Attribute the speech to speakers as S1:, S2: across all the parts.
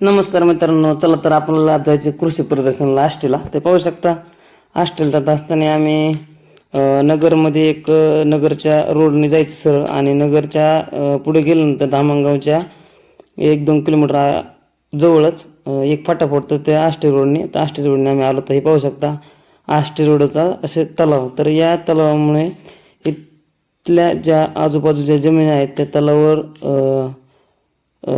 S1: नमस्कार मित्रांनो चला तर आपल्याला आज जायचे कृषी प्रदर्शनला आष्टीला. ते पाहू शकता आष्टीला जात असताना आम्ही नगरमध्ये एक नगरच्या रोडने जायचं सरळ आणि नगरच्या पुढे गेल्यानंतर धामणगावच्या एक दोन किलोमीटर जवळच एक फाटा पडतो त्या आष्टी रोडने. तर आष्टी रोडने आम्ही आलो तर हे पाहू शकता आष्टी रोडचा असे तलाव. तर या तलावामुळे इथल्या ज्या आजूबाजूच्या जमिनी आहेत त्या तलावावर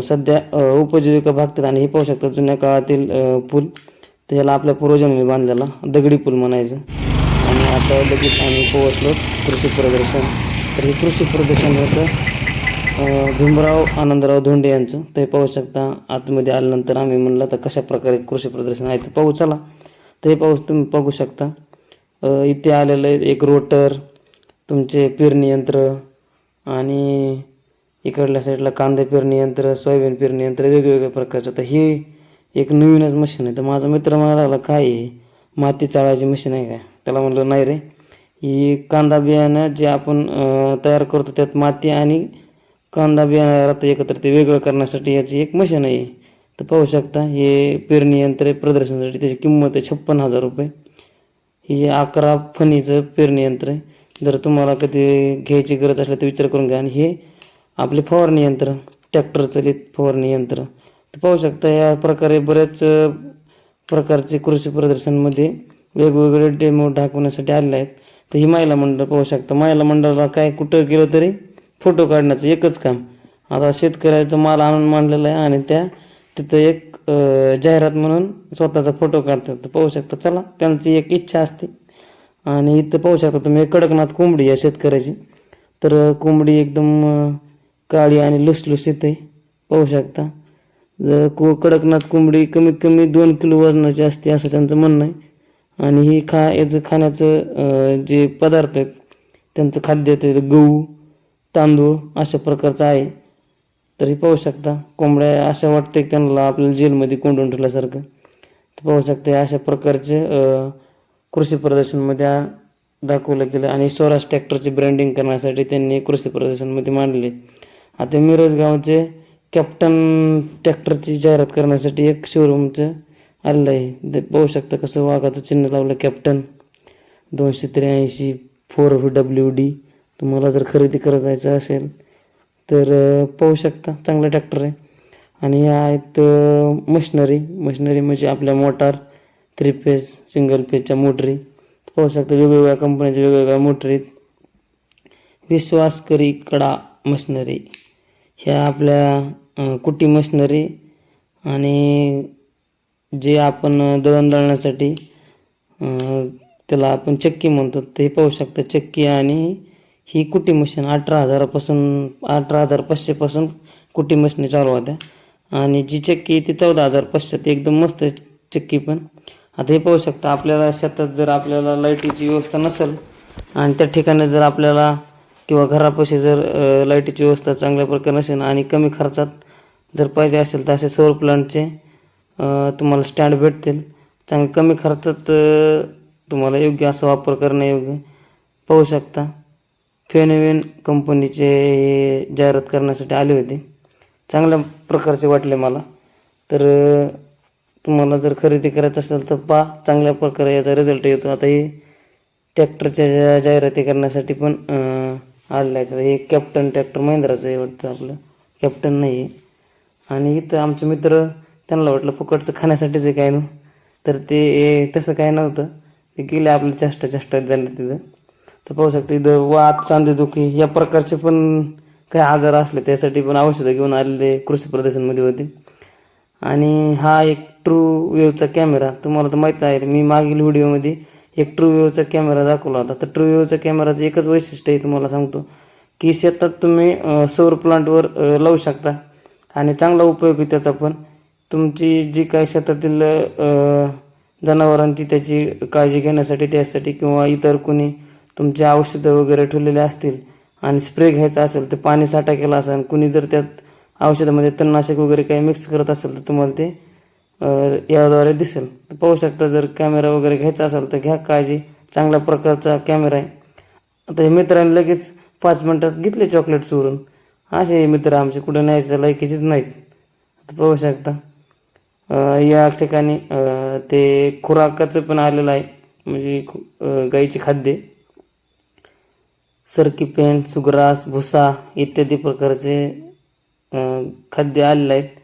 S1: सध्या उपजीविका भागतात आणि हे पाहू शकता जुन्या काळातील पूल. तर ह्याला आपल्या पूर्वजांनी बांधलेला दगडी पूल म्हणायचं. आणि आता लगेच आम्ही पोहोचलो कृषी प्रदर्शन. तर हे कृषी प्रदर्शन होतं भीमराव आनंदराव धोंडे यांचं. ते पाहू शकता आतमध्ये आल्यानंतर आम्ही म्हणलं तर कशा प्रकारे कृषी प्रदर्शन आहे ते पाहू चला. तर हे पाहू तुम्ही बघू शकता इथे आलेलं आहे एक रोटर तुमचे पेरणी यंत्र आणि इकडल्या साईडला कांदे पेरणी यंत्र सोयाबीन पेरणी यंत्र वेगवेगळ्या प्रकारचं. तर हे एक नवीनच मशीन आहे. तर माझा मित्र म्हणायला लागला काय आहे माती चाळायची मशीन आहे काय? त्याला म्हणलं नाही रे. ही कांदा बियाणं जे आपण तयार करतो त्यात माती आणि कांदा बियाणं राहतं एकत्र ते वेगळं करण्यासाठी याची एक मशीन आहे. तर पाहू शकता हे पेरणी यंत्र आहे प्रदर्शनासाठी त्याची किंमत आहे छप्पन हजार रुपये. ही अकरा फणीचं पेरणी यंत्र आहे. जर तुम्हाला कधी घ्यायची गरज असली तर विचार करून घ्या. आणि हे आपले फवारणी यंत्र ट्रॅक्टर चलित फवारणी यंत्र. तर पाहू शकता या प्रकारे बऱ्याच प्रकारचे कृषी प्रदर्शनमध्ये वेगवेगळे डेमो दाखवण्यासाठी आलेले आहेत. तर ही महिला मंडळ पाहू शकता. महिला मंडळाला काय कुठं गेलं तरी फोटो काढण्याचं एकच काम. आता शेतकऱ्याचा माल आणून मांडलेला आहे आणि त्या तिथं एक जाहिरात म्हणून स्वतःचा फोटो काढतात. तर पाहू शकता चला त्यांची एक इच्छा असते. आणि इथं पाहू शकता तुम्ही एक कडकनाथ कोंबडी आहे शेतकऱ्याची. तर कोंबडी एकदम काळी आणि लुसलुसीत आहे पाहू शकता. जर को कडकनाथ कोंबडी कमीत कमी दोन किलो वजनाची असते असं त्यांचं म्हणणं आहे. आणि ही खा याचं खाण्याचं जे पदार्थ आहेत त्यांचं खाद्य ते गहू तांदूळ अशा प्रकारचं आहे. तरी पाहू शकता कोंबड्या अशा वाटते की त्यांना आपल्याला जेलमध्ये कोंडून ठेवल्यासारखं. तर पाहू शकता अशा प्रकारचे कृषी प्रदर्शनमध्ये दाखवलं गेलं. आणि स्वराज ट्रॅक्टरची ब्रँडिंग करण्यासाठी त्यांनी कृषी प्रदर्शनमध्ये मांडले. आता मिरज गावचे कॅप्टन ट्रॅक्टरची जाहिरात करण्यासाठी एक शोरूमचं आलेलं आहे. ते पाहू शकता कसं वाघाचं चिन्ह लावलं कॅप्टन. दोनशे त्र्याऐंशी फोर डब्ल्यू डी तुम्हाला जर खरेदी करायचं असेल तर पाहू शकता. चांगला ट्रॅक्टर आहे. आणि ह्या आहेत मशिनरी. मशिनरी म्हणजे आपल्या मोटार थ्री फेज सिंगल फेजच्या मोटरी. पाहू शकता वेगवेगळ्या कंपन्याच्या वेगवेगळ्या मोटरी विश्वासकरी कडा मशनरी. ह्या आपल्या कुटी मशनरी आणि जे आपण दळण दळण्यासाठी त्याला आपण चक्की म्हणतो ते पाहू शकता. चक्की आणि ही कुटी मशीन अठरा हजारापासून अठरा हजार पाचशेपासून कुटी मशीन चालू होत्या. आणि जी चक्की ती चौदा हजार पाचशे ती एकदम मस्त आहे चक्की पण. आता हे पाहू शकता आपल्याला शेतात जर आपल्याला लाईटीची व्यवस्था नसेल आणि त्या ठिकाणी जर आपल्याला किंवा घरापाशी जर लाईटीची व्यवस्था चांगल्या प्रकारे नसेल आणि कमी खर्चात जर पाहिजे असेल तर असे सौर प्लांटचे तुम्हाला स्टँड भेटतील. चांगले कमी खर्चात तुम्हाला योग्य असा वापर करण्यायोग्य योग्य पाहू शकता. फेनवेन कंपनीचे हे जाहिरात करण्यासाठी आले होते. चांगल्या प्रकारचे वाटले मला. तर तुम्हाला जर खरेदी करायचं असेल तर पा चांगल्या प्रकारे याचा रिझल्ट येतो. आता हे ट्रॅक्टरच्या जाहिराती करण्यासाठी पण आणलं आलेलं आहे तर हे कॅप्टन ट्रॅक्टर महिंद्राचं आहे वाटतं आपलं. कॅप्टन नाही आहे आणि इथं आमचे मित्र त्यांना वाटलं फुकटचं खाण्यासाठीच आहे काय ना? तर ते ए, तसं काय नव्हतं. ते गेले आपलं चेष्टा चेष्टात झालं तिथं. तर पाहू शकता इथं वात चांदेदुखी या प्रकारचे पण काही आजार असले त्यासाठी पण औषधं घेऊन आलेले कृषी प्रदर्शनमध्ये होते. आणि हा एक ट्रू वेवचा कॅमेरा तुम्हाला तर माहीत आहे. मी मागील व्हिडिओमध्ये एक ट्रू कॅमेरा दाखवला होता. तर ट्रू कॅमेराचं एकच वैशिष्ट्य आहे तुम्हाला सांगतो. की शेतात तुम्ही सौर प्लांटवर लावू शकता. आणि चांगला उपयोग आहे त्याचा पण. तुमची जी काय शेतातील जनावरांची त्याची काळजी घेण्यासाठी त्यासाठी किंवा इतर कोणी तुमचे औषधं वगैरे ठेवलेले असतील आणि स्प्रे घ्यायचा असेल तर पाणी साठा केला असेल कुणी जर त्यात औषधामध्ये तणनाशक वगैरे काही मिक्स करत असेल तर तुम्हाला ते याद्वारे दिसेल. तर पाहू शकता जर कॅमेरा वगैरे घ्यायचा असेल तर घ्या काळजी. चांगल्या प्रकारचा कॅमेरा आहे. आता हे मित्रांनी लगेच पाच मिनटात घेतले चॉकलेट चोरून. असे मित्र आमचे कुठं न्यायचं लायकीचेच नाहीत. पाहू शकता. या ठिकाणी ते खुराकाचं पण आलेलं आहे. म्हणजे गाईचे खाद्य. सरकी पेंट सुग्रास भुसा इत्यादी प्रकारचे खाद्य आलेले आहेत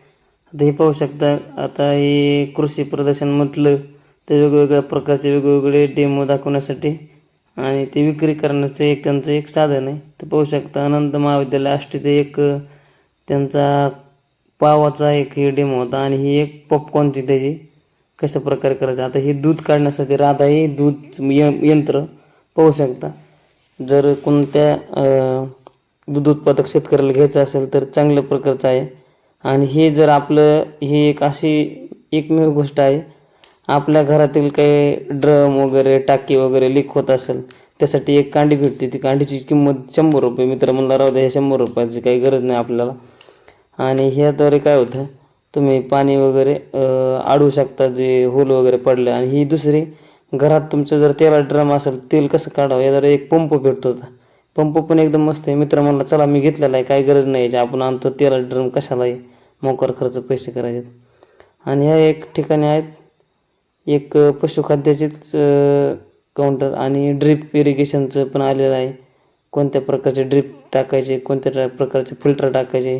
S1: आता हे पाहू शकता आता हे कृषी प्रदर्शन म्हटलं तर वेगवेगळ्या प्रकारचे वेगवेगळे डेमो दाखवण्यासाठी आणि ते विक्री करण्याचं एक त्यांचं एक साधन आहे. ते पाहू शकता अनंत महाविद्यालय आष्टीचं एक त्यांचा पावाचा एक हे डेमो होता आणि ही एक पॉपकॉर्नची त्याची कशा प्रकारे करायचं. आता हे दूध काढण्यासाठी राधा हे दूध य- यंत्र पाहू शकता. जर कोणत्या दूध उत्पादक शेतकऱ्याला घ्यायचं असेल तर चांगल्या प्रकारचं आहे. आणि हे जर आपलं ही एक अशी एकमेव गोष्ट आहे आपल्या घरातील काही ड्रम वगैरे टाकी वगैरे लीक होत असेल त्यासाठी एक कांडी भेटते. ती कांडीची किंमत शंभर रुपये. मित्र म्हणला राहू द्या हे शंभर रुपयाची काही गरज नाही आपल्याला. आणि ह्याद्वारे काय होतं तुम्ही पाणी वगैरे अ, अडवू शकता जे होल वगैरे पडलं. आणि ही दुसरी घरात तुमचं जर तेला ड्रम असेल तेल कसं काढावं? याद्वारे एक पंप भेटतो होता. पंप पण एकदम मस्त आहे. मित्र म्हणला चला मी घेतलेला आहे. काही गरज नाही आपण आणतो तेला ड्रम कशाला आहे मोकर खर्च पैसे करायचे आणि ह्या एक ठिकाणी आहेत एक पशुखाद्याचेच पशुखाद्याचीच काउंटर आणि ड्रीप इरिगेशनचं पण आलेलं आहे. कोणत्या प्रकारचे ड्रीप टाकायचे कोणत्या प्रकारचे फिल्टर टाकायचे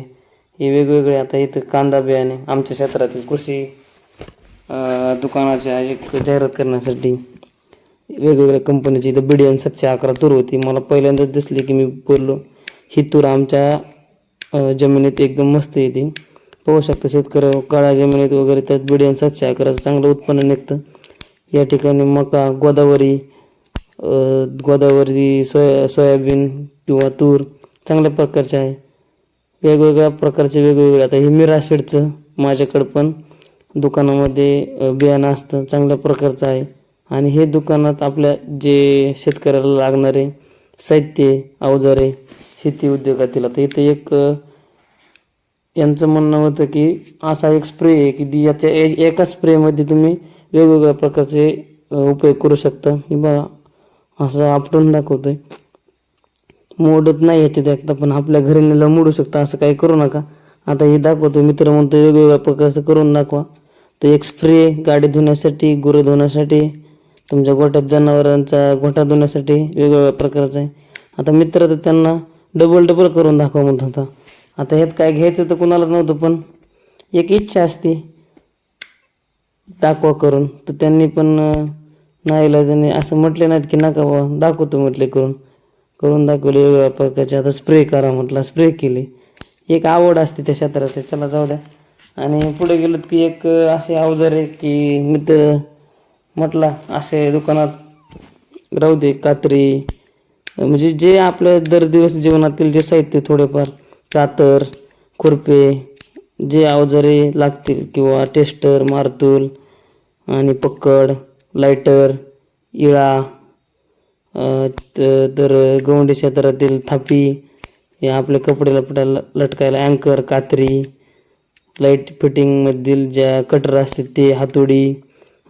S1: हे वेगवेगळे आता इथं कांदा बियाणे आमच्या क्षेत्रातील कृषी दुकानाच्या एक जाहिरात करण्यासाठी वेगवेगळ्या कंपनीची इथं बिडियन सातशे अकरा तूर होती. मला पहिल्यांदाच दिसली की मी बोललो. ही तूर आमच्या जमिनीत एकदम मस्त येते. पाहू शकता शेतकरी काळ्या जमिनीत वगैरे त्यात बिडियन सातशे अकराचं चांगलं उत्पन्न निघतं. या ठिकाणी मका गोदावरी गोदावरी सोया सोयाबीन किंवा तूर चांगल्या प्रकारचे आहे. वेगवेगळ्या प्रकारचे वेगवेगळे. आता हे मिराशेडचं माझ्याकडं पण दुकानामध्ये बियाणं असतं चांगल्या प्रकारचं आहे. आणि हे दुकानात आपल्या जे शेतकऱ्याला लागणारे साहित्य अवजारे शेती उद्योगातील. आता इथे एक यांचं म्हणणं होतं की असा एक स्प्रे आहे की दी याच्या ए- एका स्प्रेमध्ये तुम्ही वेगवेगळ्या प्रकारचे उपयोग करू शकता. की बघा असं आपटून दाखवतो आहे मोडत नाही याच्यात एकदा पण आपल्या घरी नेलं मोडू शकता. असं काही करू नका. आता हे दाखवतो मित्र म्हणतो वेगवेगळ्या प्रकारचं करून दाखवा. तर एक स्प्रे गाडी धुण्यासाठी गुरं धुण्यासाठी तुमच्या गोठ्यात जनावरांचा गोठा धुण्यासाठी वेगवेगळ्या प्रकारचं आहे. आता मित्र तर त्यांना डबल डबल करून दाखवा म्हणत होता आता ह्यात काय घ्यायचं तर कुणालाच नव्हतं पण एक इच्छा असते. दाखवा करून. तर त्यांनी पण अं, नाही असं म्हटले नाहीत की नका बा दाखवतो म्हटले करून. करून दाखवले वेगवेगळ्या प्रकारचे आता स्प्रे करा म्हटला. स्प्रे केले. एक आवड असते त्या क्षेत्रात चला जाऊ द्या. आणि पुढे गेलो की एक असे अवजार आहे की मित्र म्हटला असे दुकानात राहू दे कात्री. म्हणजे जे आपल्या दर दिवस जीवनातील जे साहित्य थोडेफार कातर खुरपे जे अवजारे लागतील किंवा टेस्टर मारतूल आणि पक्कड लायटर इळा तर गवंडी क्षेत्रातील थापी या आपल्या कपडे लपटायला लटकायला अँकर कात्री लाइट फिटिंगमधील ज्या कटर असतात ते हातोडी.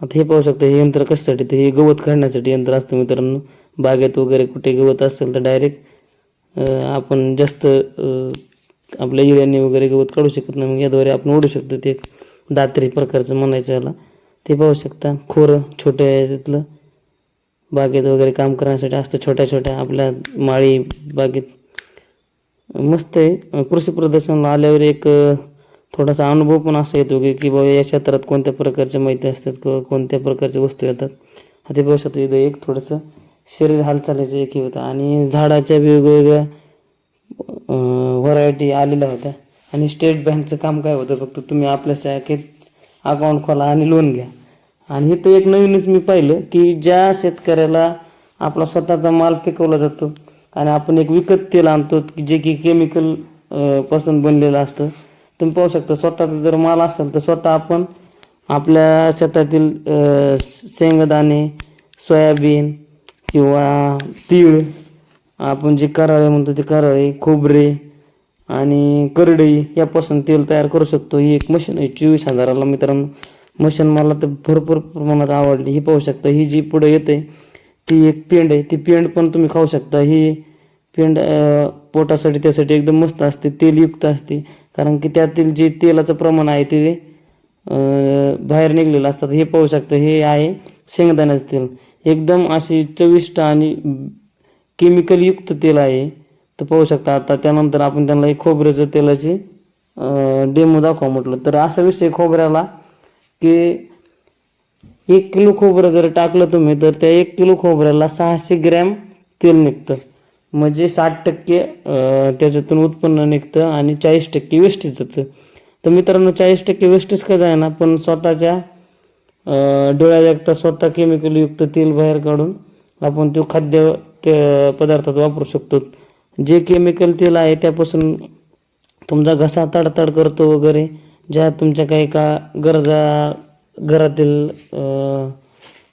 S1: आता हे पाहू शकता हे यंत्र कशासाठी? ते हे गवत काढण्यासाठी यंत्र असतं मित्रांनो. बागेत वगैरे कुठे गवत असेल तर डायरेक्ट आपण जास्त आपल्या इळ्यांनी वगैरे गवत काढू शकत नाही. मग याद्वारे आपण ओढू शकतो ते दात्री प्रकारचं म्हणायचं याला. ते पाहू शकता. खोरं छोट्या याच्यातलं बागेत वगैरे काम करण्यासाठी असतं. छोट्या छोट्या आपल्या माळी बागेत. मस्त आहे. कृषी प्रदर्शनाला आल्यावर एक थोडासा अनुभव पण असा येतो की की बाबा या क्षेत्रात कोणत्या प्रकारच्या माहिती असतात किंवा कोणत्या प्रकारच्या वस्तू येतात. हा ते पाहू शकतो इथं एक थोडंसं शरीर हालचालीचं एक हे होतं. आणि झाडाच्या वेगवेगळ्या व्हरायटी आलेल्या होत्या. आणि स्टेट बँकचं काम काय होतं फक्त तुम्ही आपल्या शाखेत अकाउंट खोला आणि लोन घ्या. आणि इथं एक नवीनच मी पाहिलं की ज्या शेतकऱ्याला आपला स्वतःचा माल पिकवला जातो आणि आपण एक विकत तेल आणतो की जे की केमिकलपासून बनलेलं असतं तुम्ही पाहू शकता स्वतःचा जर माल असेल तर स्वतः आपण आपल्या शेतातील शेंगदाणे सोयाबीन किंवा तीळ आपण जे कराळे म्हणतो ते कराळे खोबरे आणि करडई यापासून तेल तयार करू शकतो. ही एक मशीन आहे. चोवीस हजाराला मित्रांनो. मशीन मला तर भरपूर प्रमाणात आवडली. ही पाहू शकता ही जी पुढे येते ती एक पेंड आहे. ती पेंड पण तुम्ही खाऊ शकता. ही पेंड पोटासाठी त्यासाठी एकदम मस्त असते. तेलयुक्त असते. कारण की त्यातील जे तेलाचं प्रमाण आहे ते बाहेर निघलेलं असतात. हे पाहू शकतं हे आहे शेंगदाण्याचं तेल. एकदम अशी चविष्ट आणि केमिकलयुक्त तेल आहे. तर पाहू शकता आता त्यानंतर आपण त्यांना एक खोबऱ्याचं तेलाची डेमो दाखवा म्हटलं. तर असा विषय खोबऱ्याला की एक किलो खोबरं जर टाकलं तुम्ही तर त्या एक किलो खोबऱ्याला सहाशे ग्रॅम तेल निघतं. म्हणजे साठ टक्के त्याच्यातून उत्पन्न निघतं आणि चाळीस टक्के वेस्टेज जातं तर मित्रांनो चाळीस टक्के वेस्टेज का आहे ना पण स्वतःच्या डोळ्या देखता स्वतः केमिकलयुक्त तेल बाहेर काढून आपण तो खाद्य ते पदार्थात वापरू शकतो. जे केमिकल तेल आहे त्यापासून तुमचा घसा तडतड करतो वगैरे ज्या तुमच्या काही का गरजा घरातील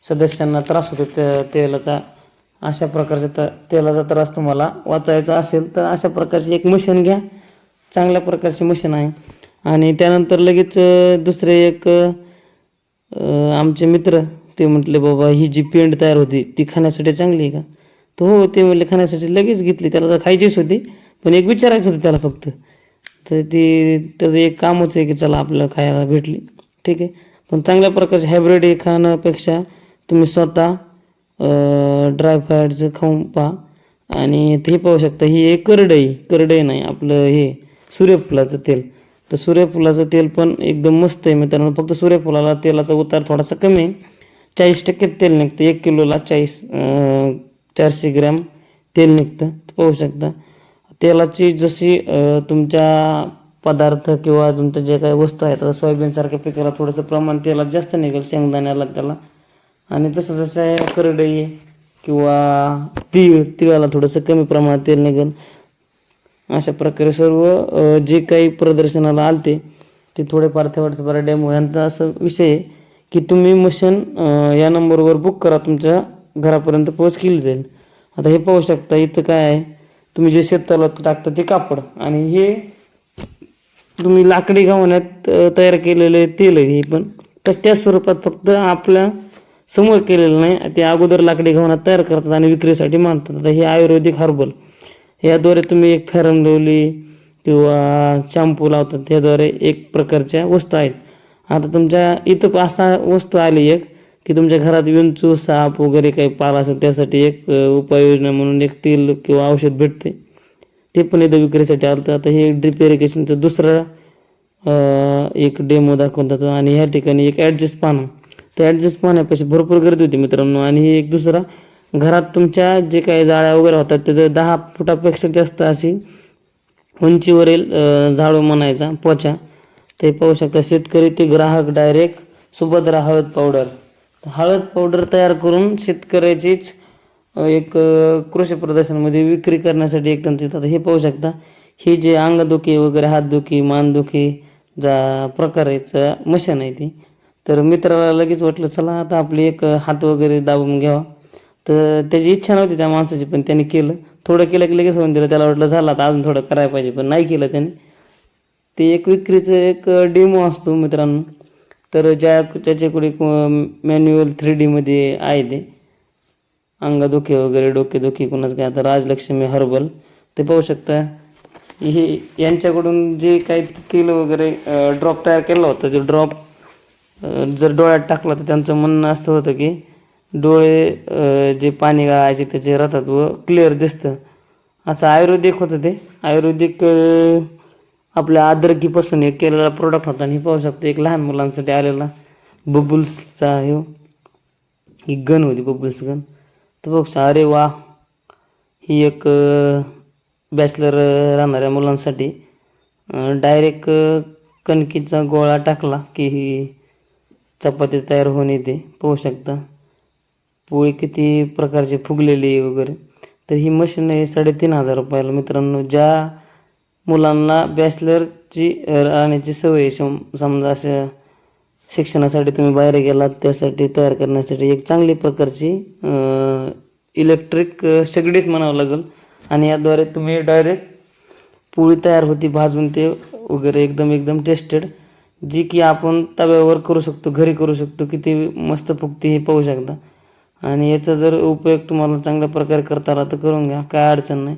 S1: सदस्यांना त्रास होतो त्या तेलाचा अशा प्रकारचा त तेलाचा त्रास तुम्हाला वाचायचा असेल तर अशा प्रकारची एक मशीन घ्या. चांगल्या प्रकारची मशीन आहे. आणि त्यानंतर लगेच दुसरे एक आमचे मित्र ते म्हटले बाबा ही जी पेंड तयार होती ती खाण्यासाठी चांगली आहे का? तो हो ते म्हणले खाण्यासाठी लगेच घेतली त्याला तर खायचीच होती पण एक विचारायचं होतं त्याला फक्त. तर ती त्याचं एक कामच आहे की चला आपल्याला खायला भेटली. ठीक आहे. पण चांगल्या प्रकारचे हायब्रिड हे खाण्यापेक्षा तुम्ही स्वतः ड्राय फ्रायडचं खाऊन पहा. आणि ते पाहू शकता ही एक करडई करडई नाही आपलं हे सूर्यफुलाचं तेल. तर सूर्यफुलाचं तेल पण एकदम मस्त आहे मित्रांनो. फक्त सूर्यफुलाला तेलाचा उतार थोडासा कमी आहे. चाळीस टक्के तेल निघतं एक किलोला चाळीस चारशे ग्रॅम तेल निघतं पाहू शकता. तेलाची जशी तुमच्या पदार्थ किंवा तुमच्या जे काही वस्तू आहेत आता सोयाबीनसारख्या पिकाला थोडंसं प्रमाण तेलात जास्त निघेल शेंगदाण्याला त्याला. आणि जसं जसं करडई किंवा तीळ तिळाला थोडंसं कमी प्रमाणात तेल निघेल. अशा प्रकारे सर्व जे काही प्रदर्शनाला आलते ते थोडेफार थोडेफार डेमो यांचा असं विषय आहे की तुम्ही मशीन या नंबरवर बुक करा तुमच्या घरापर्यंत पोहोच केली जाईल. आता हे पाहू शकता इथं काय आहे? तुम्ही जे शेताला टाकता ते कापड. आणि हे तुम्ही लाकडी गव्हाण्यात तयार केलेले तेल आहे हे पण. तस त्या स्वरूपात फक्त आपल्यासमोर केलेलं नाही. ते अगोदर लाकडी घावण्यात तयार करतात आणि विक्रीसाठी मानतात. आता हे आयुर्वेदिक हर्बल. याद्वारे तुम्ही एक फेरन लावली किंवा शॅम्पू लावतात. त्याद्वारे एक प्रकारच्या वस्तू आहेत. आता तुमच्या इथं असा वस्तू आली एक. की तुमच्या घरात विंचू साप वगैरे काही पाला असेल त्यासाठी एक उपाययोजना म्हणून एक तेल किंवा औषध भेटते. ते पण इथं विक्रीसाठी आलं तर आता हे ड्रिप इरिगेशनचं दुसरं एक डेमो दाखवतात आणि ह्या ठिकाणी एक ॲडजस्ट पानं. तर ॲडजस्ट पाहण्यापेक्षा भरपूर गर्दी होती मित्रांनो. आणि हे एक दुसरा घरात तुमच्या जे काही जाळ्या वगैरे होतात ते दहा फुटापेक्षा जास्त अशी उंचीवरील झाडू म्हणायचा पोचा ते पाहू शकता शेतकरी ते ग्राहक डायरेक्ट सुभद्रा हळद पावडर हळद पावडर तयार करून शेतकऱ्याचीच एक कृषी प्रदर्शनमध्ये विक्री करण्यासाठी एक तंत्र येतात हे पाहू शकता हे जे अंगदुखी वगैरे हातदुखी मानदुखी जा प्रकाराचं मशीन आहे ती. तर मित्राला लगेच वाटलं चला आता आपली एक हात वगैरे दाबून घ्यावा. तर त्याची इच्छा नव्हती त्या माणसाची पण त्याने केलं. थोडं केलं की लगेच होऊन दिलं. त्याला वाटलं झालं आता अजून थोडं करायला पाहिजे पण नाही केलं त्याने. ते एक विक्रीचं एक डेमो असतो मित्रांनो. तर ज्या ज्याच्याकडे मॅन्युअल थ्री डीमध्ये आहे ते. अंगादुखी वगैरे डोकेदुखी कोणाच काय? आता राजलक्ष्मी हर्बल ते पाहू शकता. हे यांच्याकडून जे काही केलं वगैरे ड्रॉप तयार केला होता ते ड्रॉप जर डोळ्यात टाकला तर त्यांचं म्हणणं असं होतं की डोळे जे पाणी गाळायचे त्याचे राहतात व क्लिअर दिसतं. असं आयुर्वेदिक होतं ते. आयुर्वेदिक आपल्या अद्रकीपासून एक केलेला प्रोडक्ट होता आणि हे पाहू शकतो एक लहान मुलांसाठी आलेला बबुल्सचा हे. ही गन होती बबुल्स गन तर बघ अरे वा. ही एक बॅचलर राहणाऱ्या मुलांसाठी डायरेक्ट कणकीचा गोळा टाकला की ही चपाती तयार होऊन येते. पाहू शकता. पोळी किती प्रकारची फुगलेली वगैरे. तर ही मशीन आहे साडेतीन हजार रुपयाला मित्रांनो. ज्या मुलांना बॅचलरची राहण्याची सवय आहे, समजा अशा शिक्षणासाठी तुम्ही बाहेर गेलात त्यासाठी तयार करण्यासाठी एक चांगली प्रकारची इलेक्ट्रिक शेगडीच म्हणावं लागेल. आणि याद्वारे तुम्ही डायरेक्ट पोळी तयार होती भाजून ते वगैरे एकदम एकदम टेस्टेड जी की आपण तव्यावर करू शकतो घरी करू शकतो किती मस्त फुगती हे पाहू शकता. आणि याचा जर उपयोग तुम्हाला चांगल्या प्रकारे करता आला तर करून घ्या काय अडचण नाही.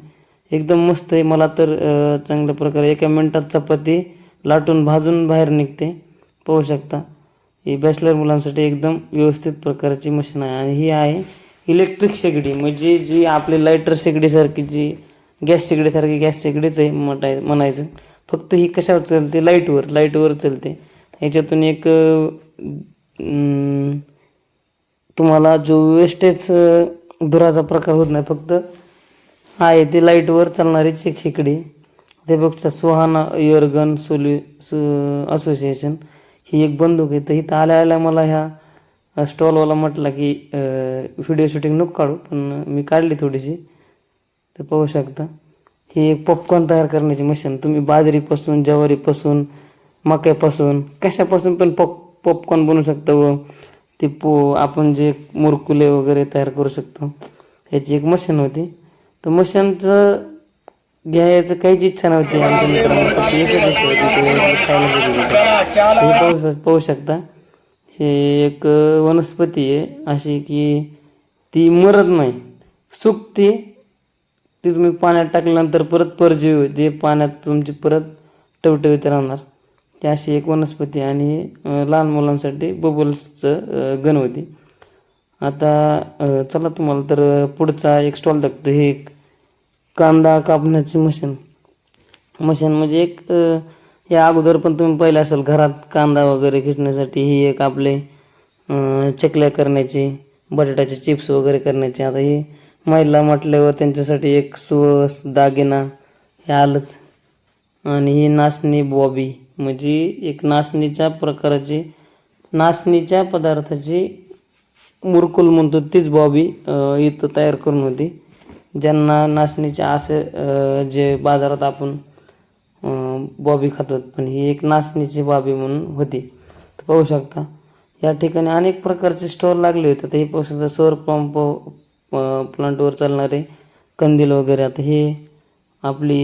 S1: एकदम मस्त आहे. मला तर चांगल्या प्रकारे एका मिनटात चपाती लाटून भाजून बाहेर निघते. पाहू शकता. ही बॅचलर मुलांसाठी एकदम व्यवस्थित प्रकारची मशीन आहे. आणि ही आहे इलेक्ट्रिक शेगडी. म्हणजे जी आपली लायटर शेगडीसारखी जी गॅस शेगडीसारखी गॅस शेगडीच आहे म्हणाय म्हणायचं. फक्त ही कशावर चालते? लाईटवर लाईटवर चालते. ह्याच्यातून एक तुम्हाला जो वेस्टेज धुराचा प्रकार होत नाही. फक्त आहे ते लाईटवर चालणारी चेक शेकडी त्यापेक्षा सुहाना युअरगन सोल्यू सु असोसिएशन ही एक बंदूक आहे. तर इथं आल्या आल्या मला ह्या स्टॉलवाला म्हटला की व्हिडिओ शूटिंग नको काढू पण मी काढली थोडीशी. तर पाहू शकता. ही एक पॉपकॉर्न तयार करण्याची मशीन तुम्ही बाजरीपासून ज्वारीपासून मक्यापासून कशापासून पण पॉप पॉपकॉर्न बनवू शकता व ते पो आपण जे मुरकुले वगैरे तयार करू शकतो ह्याची एक मशीन होती. तर मशीनचं घ्यायचं काहीच इच्छा नव्हती आमच्या मित्रांना. फक्त एकच इच्छा होती ते खायला गेली होती. पाहू शक- पाहू शकता. हे एक वनस्पती आहे अशी की ती मरत नाही. सुकते ती तुम्ही पाण्यात टाकल्यानंतर परत परजीवी होते. पाण्यात तुमची परत टवटवीत राहणार. ती अशी एक वनस्पती आणि लहान मुलांसाठी बबल्सचं गण होती. आता चला तुम्हाला तर पुढचा एक स्टॉल दाखवतो. हे एक कांदा कापण्याची मशीन मशीन म्हणजे एक या अगोदर पण तुम्ही पहिले असेल घरात कांदा वगैरे खिचण्यासाठी ही एक आपले चकल्या करण्याची बटाट्याचे चिप्स वगैरे करण्याची. आता ही महिला म्हटल्यावर त्यांच्यासाठी एक सुवस दागिना हे आलंच. आणि ही नाचणी बॉबी म्हणजे एक नाचणीच्या प्रकाराची नाचणीच्या पदार्थाची मुरकुल म्हणतो तीच बॉबी इथं तयार करून होती. ज्यांना नाचणीचे असे जे बाजारात आपण बॉबी खातो पण ही एक नाचणीची बॉबी म्हणून होती. तर पाहू शकता या ठिकाणी अनेक प्रकारचे स्टॉल लागले होते. तर हे पाहू शकता सौर पंप प्लांटवर चालणारे कंदील वगैरे. आता हे आपली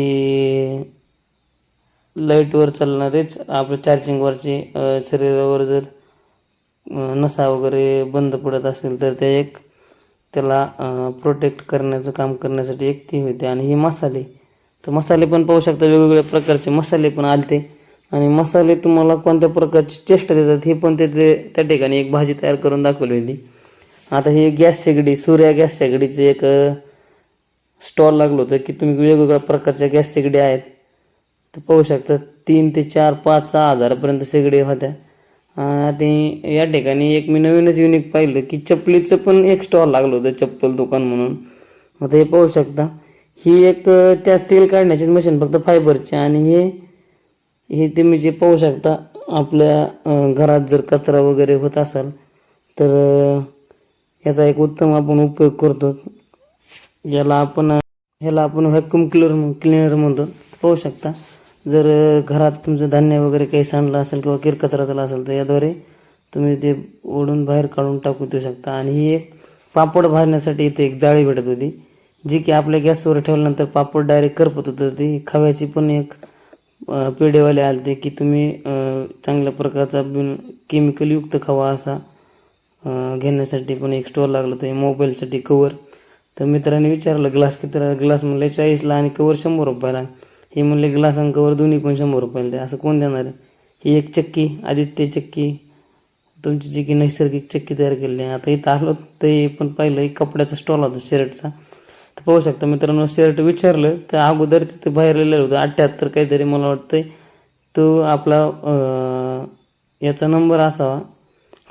S1: लाईटवर चालणारेच आपले चार्जिंगवरचे शरीरावर जर नसा वगैरे बंद पडत असेल तर ते एक त्याला प्रोटेक्ट करण्याचं काम करण्यासाठी एक ती होते आणि हे मसाले. तर मसाले पण पाहू शकता वेगवेगळ्या प्रकारचे मसाले पण आलते. आणि मसाले तुम्हाला कोणत्या प्रकारची चेष्टा देतात हे पण ते ते- त्या ठिकाणी एक भाजी तयार करून दाखवली होती आता ही गॅस शेगडी सूर्या गॅस शेगडीचे एक स्टॉल लागलो होतं की तुम्ही वेगवेगळ्या प्रकारच्या गॅस शेगडी आहेत. तर पाहू शकता तीन ते चार पाच सहा हजारापर्यंत शेगडी होत्या. आणि या ठिकाणी एक मी नवीनच युनिक पाहिलं की चपलीचं पण एक स्टॉल लागलं होतं चप्पल दुकान म्हणून. आता हे पाहू शकता. ही एक त्या तेल काढण्याचीच मशीन फक्त फायबरची आणि हे हे तुम्ही जे पाहू शकता आपल्या घरात जर कचरा वगैरे होत असाल तर याचा एक उत्तम आपण उपयोग करतो. याला आपण ह्याला आपण व्हॅक्युम क्लिअर क्लिनर म्हणतो. पाहू शकता. जर घरात तुमचं धान्य वगैरे काही सांडलं असेल किंवा किरकचरा झाला असेल तर याद्वारे तुम्ही ते ओढून बाहेर काढून टाकू देऊ शकता. आणि ही एक पापड भाजण्यासाठी इथे एक जाळी भेटत होती जी की आपल्या गॅसवर ठेवल्यानंतर पापड डायरेक्ट करपत होतं ती खव्याची पण एक पेढेवाले आले की तुम्ही चांगल्या प्रकारचा बिन केमिकलयुक्त खवा असा घेण्यासाठी पण एक स्टोर लागलं होतं मोबाईलसाठी कवर तर मित्रांनी विचारलं ग्लास किती ग्लास म्हणले चाळीसला आणि कवर शंभर रुपयाला. हे म्हणले ग्लास अंकावर दोन्ही पण शंभर रुपयाला द्या. असं कोण देणार आहे? ही एक चक्की आदित्य चक्की तुमची जी की नैसर्गिक चक्की तयार केलेली आहे. आता इथं आलो ते पण पाहिलं एक कपड्याचा स्टॉल होता शर्टचा. तर पाहू शकता मित्रांनो शर्ट विचारलं तर अगोदर तिथे बाहेर लिहिलेलं होतं अठ्ठ्याहत्तर काहीतरी मला वाटतंय. तो आपला याचा नंबर असावा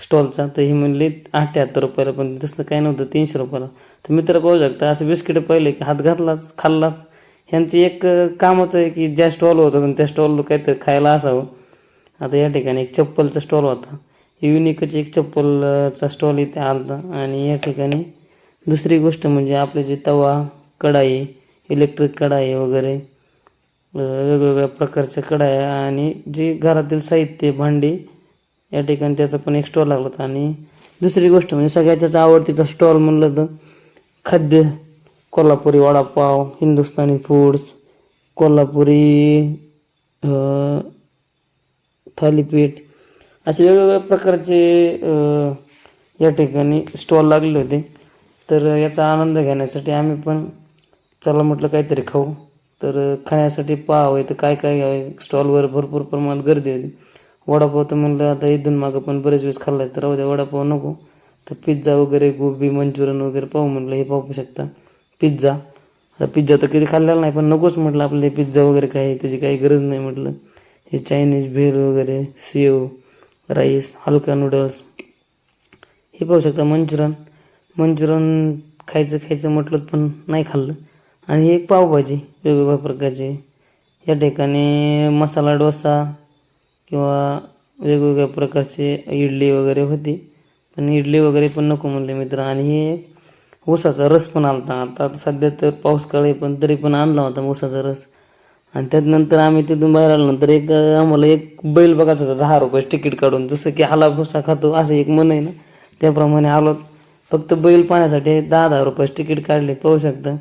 S1: स्टॉलचा तर हे म्हणले अठ्ठ्याहत्तर रुपयाला पण तसं काही नव्हतं तीनशे रुपयाला. तर मित्र पाहू शकता असं बिस्किट पाहिले की हात घातलाच खाल्लाच. ह्यांचं एक काम होतं आहे की ज्या स्टॉल होतं त्या स्टॉलला काहीतरी खायला असावं. आता या ठिकाणी एक चप्पलचा स्टॉल होता. युनिकच एक चप्पलचा स्टॉल इथे आलता. आणि या ठिकाणी दुसरी गोष्ट म्हणजे आपले जे तवा कढाई इलेक्ट्रिक कढाई वगैरे वेगवेगळ्या प्रकारच्या कढाया आणि जे घरातील साहित्य भांडी या ठिकाणी त्याचा पण एक स्टॉल लागला होता. आणि दुसरी गोष्ट म्हणजे सगळ्याच्याच आवडतीचा स्टॉल म्हणलं तर खाद्य कोल्हापुरी वडापाव हिंदुस्थानी फूड्स कोल्हापुरी थालीपीठ असे वेगवेगळ्या प्रकारचे या ठिकाणी स्टॉल लागले होते. तर याचा आनंद घेण्यासाठी आम्ही पण चला म्हटलं काहीतरी खाऊ. तर खाण्यासाठी पाहावं तर काय काय घ्यावे स्टॉलवर भरपूर प्रमाणात गर्दी होती. वडापाव तर म्हणलं आता इथून मागं पण बरेच वेळेस खाल्ला तर राहू द्या वडापाव नको. तर पिझ्झा वगैरे गोबी मंचुरियन वगैरे पाहू म्हटलं हे पाहू शकता. पिझ्झा. आता पिझ्झा तर कधी खाल्लेला नाही पण नकोच म्हटलं आपल्याला पिझ्झा वगैरे काय त्याची काही गरज नाही म्हटलं. हे चायनीज भेल वगैरे सेव राईस हलका नूडल्स. हे पाहू शकता मंचुरियन. मंचुरियन खायचं खायचं म्हटलं पण नाही खाल्लं. आणि एक पावभाजी वेगवेगळ्या प्रकारची. या ठिकाणी मसाला डोसा किंवा वेगवेगळ्या प्रकारचे इडली वगैरे होती. पण इडली वगैरे पण नको म्हणले मित्र. आणि हे ऊसाचा रस पण आला होता आता सध्या तर पाऊस काळे पण तरी पण आणला होता ऊसाचा रस. आणि त्यानंतर आम्ही तिथून बाहेर आल्यानंतर एक आम्हाला एक बैल बघायचा होता दहा रुपये तिकीट काढून. जसं की हाला भुसा खातो असं एक मन आहे ना. त्याप्रमाणे आलो. फक्त बैल पाहण्यासाठी दहा दहा रुपये तिकीट काढले. पाहू शकता.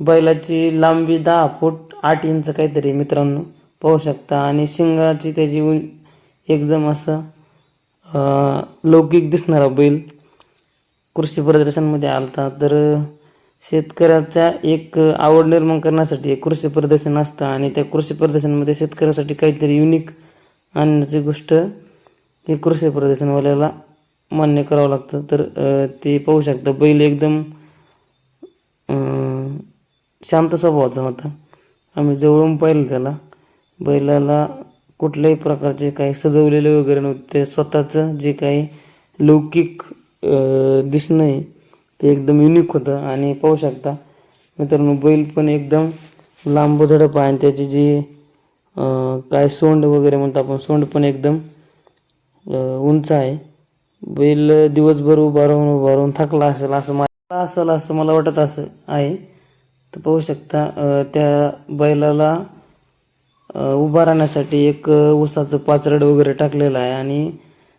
S1: बैलाची लांबी दहा फूट आठ इंच काहीतरी मित्रांनो. पाहू शकता. आणि शिंगाची त्याची एकदम असं लौकिक दिसणारा बैल. कृषी प्रदर्शनमध्ये आलता. तर शेतकऱ्याच्या एक आवड निर्माण करण्यासाठी एक कृषी प्रदर्शन असतं आणि त्या कृषी प्रदर्शनमध्ये शेतकऱ्यासाठी काहीतरी युनिक आणण्याची गोष्ट हे कृषी प्रदर्शनवाल्याला मान्य करावं लागतं. तर ते पाहू शकता बैल एकदम शांत स्वभावाचा होता. आम्ही जवळून पाहिलं त्याला. बैलाला कुठल्याही प्रकारचे काही सजवलेले वगैरे नव्हते. स्वतःचं जे काही लौकिक दिसणं आहे ते एकदम युनिक होतं आणि पाहू शकता मित्रांनो बैल पण एकदम लांब झडप आहे आणि त्याची जी काय सोंड वगैरे म्हणतो आपण सोंड पण एकदम उंच आहे. बैल दिवसभर उभा राहून उभा राहून थकला असेल असं मला असेल असं मला वाटत असं आहे. तर पाहू शकता त्या बैलाला उभा राहण्यासाठी एक उसाचं ऊसाचं पाचरड वगैरे टाकलेलं आहे आणि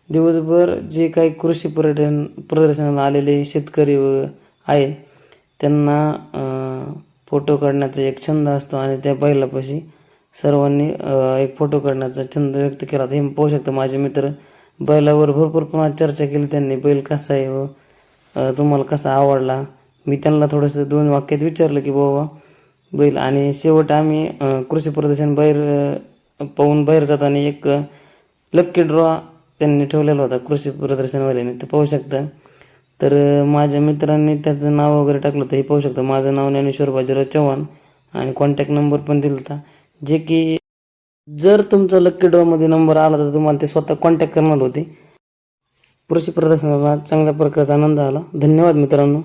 S1: दिवसभर जे काही कृषी पर्यटन प्रदर्शनाला आलेले शेतकरी व आहे त्यांना फोटो काढण्याचा एक छंद असतो आणि त्या बैलापाशी सर्वांनी एक फोटो काढण्याचा छंद व्यक्त केला. हे पाहू शकतो माझे मित्र बैलावर भरपूर प्रमाणात चर्चा केली. त्यांनी बैल कसा आहे व तुम्हाला कसा आवडला? मी त्यांना थोडंसं दोन वाक्यात विचारलं की बाबा बैल आणि शेवट आम्ही कृषी प्रदर्शन बाहेर पाहून बाहेर जाताना एक लक्की ड्रॉ त्यांनी ठेवलेला होता. कृषी प्रदर्शनवाल्याने ते पाहू शकता. तर माझ्या मित्रांनी त्याचं नाव वगैरे टाकलं तर हे पाहू शकता. माझं नाव ज्ञानेश्वर बाजीराव चव्हाण आणि कॉन्टॅक्ट नंबर पण दिला होता. जे की जर तुमचा लक्की ड्रॉमध्ये नंबर आला तर तुम्हाला ते स्वतः कॉन्टॅक्ट करणार होते. कृषी प्रदर्शनाला चांगल्या प्रकारचा आनंद आला. धन्यवाद मित्रांनो.